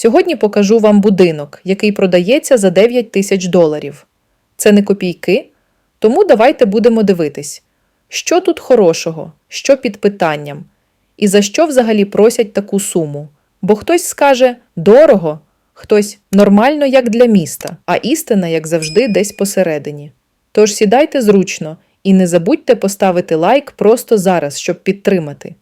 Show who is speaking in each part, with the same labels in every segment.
Speaker 1: Сьогодні покажу вам будинок, який продається за 9 тисяч доларів. Це не копійки, тому давайте будемо дивитись, що тут хорошого, що під питанням, і за що взагалі просять таку суму. Бо хтось скаже дорого, хтось нормально, як для міста, а істина, як завжди, десь посередині. Тож сідайте зручно і не забудьте поставити лайк просто зараз, щоб підтримати.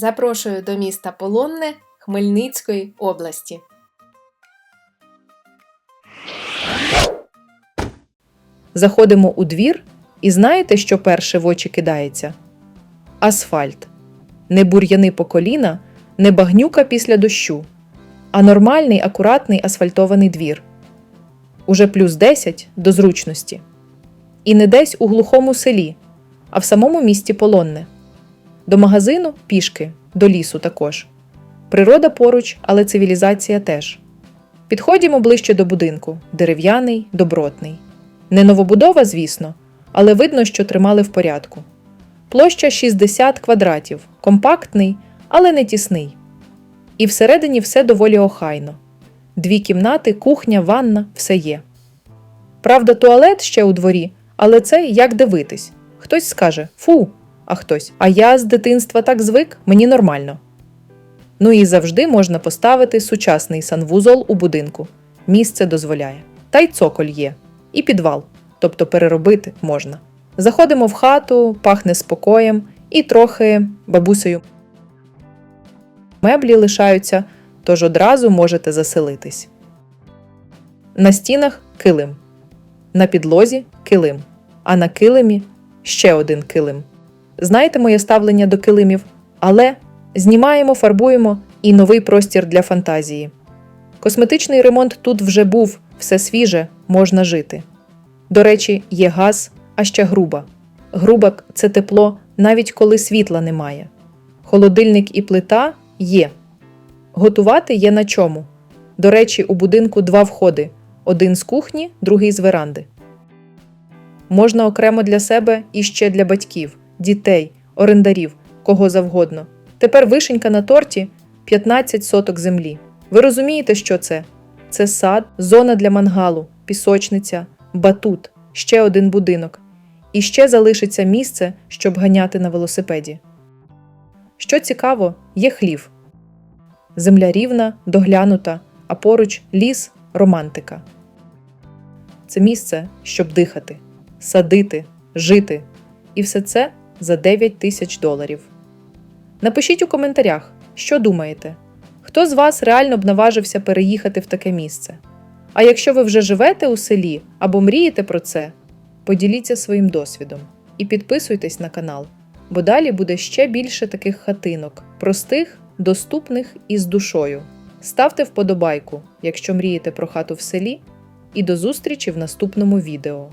Speaker 2: Запрошую до міста Полонне Хмельницької області.
Speaker 1: Заходимо у двір, і знаєте, що перше в очі кидається? Асфальт. Не бур'яни по коліна, не багнюка після дощу, а нормальний, акуратний асфальтований двір. Уже плюс 10 до зручності. І не десь у глухому селі, а в самому місті Полонне. До магазину пішки, до лісу також. Природа поруч, але цивілізація теж. Підходимо ближче до будинку дерев'яний, добротний. Не новобудова, звісно, але видно, що тримали в порядку. Площа 60 квадратів, компактний, але не тісний. І всередині все доволі охайно. Дві кімнати, кухня, ванна все є. Правда, туалет ще у дворі, але це як дивитись. Хтось скаже фу, а хтось. А я з дитинства так звик, мені нормально. Ну і завжди можна поставити сучасний санвузол у будинку. Місце дозволяє. Та й цоколь є, і підвал, тобто переробити можна. Заходимо в хату, пахне спокоєм і трохи бабусею. Меблі лишаються, тож одразу можете заселитись. На стінах килим, на підлозі килим, а на килимі ще один килим. Знаєте моє ставлення до килимів, але знімаємо, фарбуємо і новий простір для фантазії. Косметичний ремонт тут вже був, все свіже, можна жити. До речі, є газ, а ще груба. Груба це тепло, навіть коли світла немає. Холодильник і плита є. Готувати є на чому. До речі, у будинку два входи: один з кухні, другий з веранди. Можна окремо для себе і ще для батьків, дітей, орендарів, кого завгодно. Тепер вишенька на торті 15 соток землі. Ви розумієте, що це? Це сад, зона для мангалу, пісочниця, батут, ще один будинок. І ще залишиться місце, щоб ганяти на велосипеді. Що цікаво, є хлів. Земля рівна, доглянута, а поруч ліс романтика. Це місце, щоб дихати, садити, жити. І все це за 9 тисяч доларів. Напишіть у коментарях, що думаєте, хто з вас реально б наважився переїхати в таке місце. А якщо ви вже живете у селі або мрієте про це, поділіться своїм досвідом і підписуйтесь на канал, бо далі буде ще більше таких хатинок, простих, доступних і з душою. Ставте вподобайку, якщо мрієте про хату в селі, і до зустрічі в наступному відео.